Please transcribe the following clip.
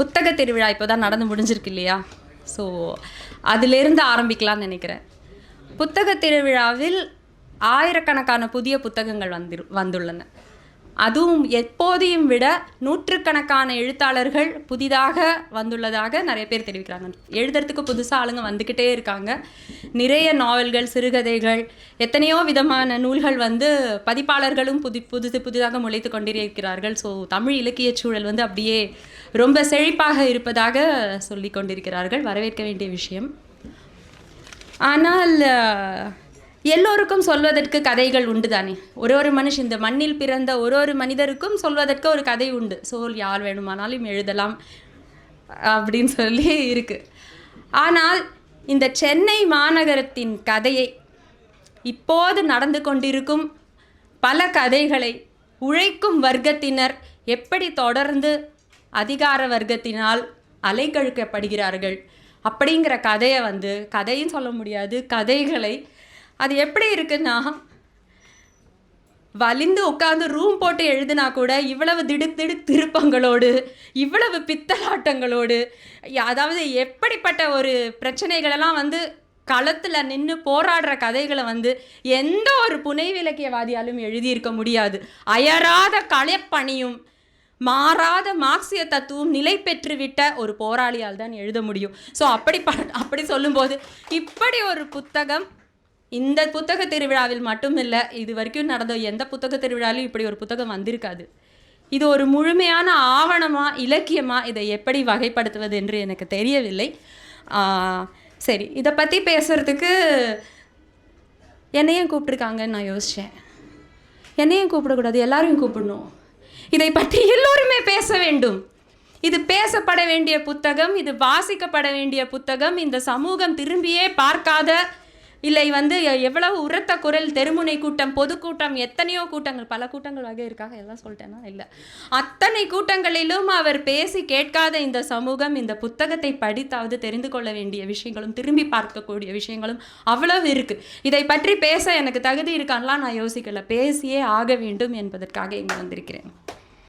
புத்தக திருவிழா இப்போ தான் நடந்து முடிஞ்சிருக்கு இல்லையா? ஸோ அதிலிருந்து ஆரம்பிக்கலாம்னு நினைக்கிறேன். புத்தக திருவிழாவில் ஆயிரக்கணக்கான புதிய புத்தகங்கள் வந்து வந்துள்ளன. அதுவும் எப்போதையும் விட நூற்றுக்கணக்கான எழுத்தாளர்கள் புதிதாக வந்துள்ளதாக நிறைய பேர் தெரிவிக்கிறாங்க. எழுதுறதுக்கு புதுசாக ஆளுங்க வந்துக்கிட்டே இருக்காங்க. நிறைய நாவல்கள் சிறுகதைகள் எத்தனையோ விதமான நூல்கள் வந்து பதிப்பாளர்களும் புதி புதுசு புதிதாக முளைத்து கொண்டிருக்கிறார்கள். ஸோ தமிழ் இலக்கியச் சூழல் வந்து அப்படியே ரொம்ப செழிப்பாக இருப்பதாக சொல்லி கொண்டிருக்கிறார்கள். வரவேற்க வேண்டிய விஷயம். ஆனால் எல்லோருக்கும் சொல்வதற்கு கதைகள் உண்டு தானே ஒரு ஒரு மனுஷன் இந்த மண்ணில் பிறந்த ஒரு ஒரு மனிதருக்கும் சொல்வதற்கு ஒரு கதை உண்டு. சோல் யார் வேணுமானாலும் எழுதலாம் அப்படின்னு சொல்லி இருக்கு. ஆனால் இந்த சென்னை மாநகரத்தின் கதையை இப்போது நடந்து கொண்டிருக்கும் பல கதைகளை உழைக்கும் வர்க்கத்தினர் எப்படி தொடர்ந்து அதிகார வர்க்கத்தினால் அலைக்கழிக்கப்படுகிறார்கள் அப்படிங்கிற கதையை வந்து கதையும் சொல்ல முடியாது கதைகளை அது எப்படி இருக்குன்னா வலிந்து உட்காந்து ரூம் போட்டு எழுதினா கூட இவ்வளவு திடுக் திடுக் திருப்பங்களோடு இவ்வளவு பித்தலாட்டங்களோடு அதாவது எப்படிப்பட்ட ஒரு பிரச்சனைகளெல்லாம் வந்து களத்தில் நின்று போராடுற கதைகளை வந்து எந்த ஒரு புனைவிலக்கியவாதியாலும் எழுதியிருக்க முடியாது. அயராத களைப்பணியும் மாறாத மார்க்சிய தத்துவம் நிலை பெற்றுவிட்ட ஒரு போராளியால் தான் எழுத முடியும். ஸோ அப்படி ப அப்படி சொல்லும்போது இப்படி ஒரு புத்தகம் இந்த புத்தக திருவிழாவில் மட்டும் இல்லை இது வரைக்கும் நடந்த எந்த புத்தக திருவிழாவிலும் இப்படி ஒரு புத்தகம் வந்திருக்காது. இது ஒரு முழுமையான ஆவணமாக இலக்கியமாக இதை எப்படி வகைப்படுத்துவது என்று எனக்கு தெரியவில்லை. சரி இதை பற்றி பேசுகிறதுக்கு என்னையும் கூப்பிட்ருக்காங்கன்னு நான் யோசித்தேன் என்னையும் கூப்பிடக்கூடாது எல்லாரையும் கூப்பிடணும். இதை பற்றி எல்லோருமே பேச வேண்டும். இது பேசப்பட வேண்டிய புத்தகம் இது வாசிக்கப்பட வேண்டிய புத்தகம் இந்த சமூகம் திரும்பியே பார்க்காத இல்லை வந்து எவ்வளவு உரத்த குரல் தெருமுனை கூட்டம் பொதுக்கூட்டம் எத்தனையோ கூட்டங்கள் பல கூட்டங்கள் வகை இருக்காக எல்லாம் சொல்லிட்டேன்னா இல்லை. அத்தனை கூட்டங்களிலும் அவர் பேசி கேட்காத இந்த சமூகம் இந்த புத்தகத்தை படித்தாவது தெரிந்து கொள்ள வேண்டிய விஷயங்களும் திரும்பி பார்க்கக்கூடிய விஷயங்களும் அவ்வளவு இருக்குது இதை பற்றி பேச எனக்கு தகுதி இருக்கான்லாம் நான் யோசிக்கல. பேசியே ஆக வேண்டும் என்பதற்காக இங்கே வந்திருக்கிறேன்.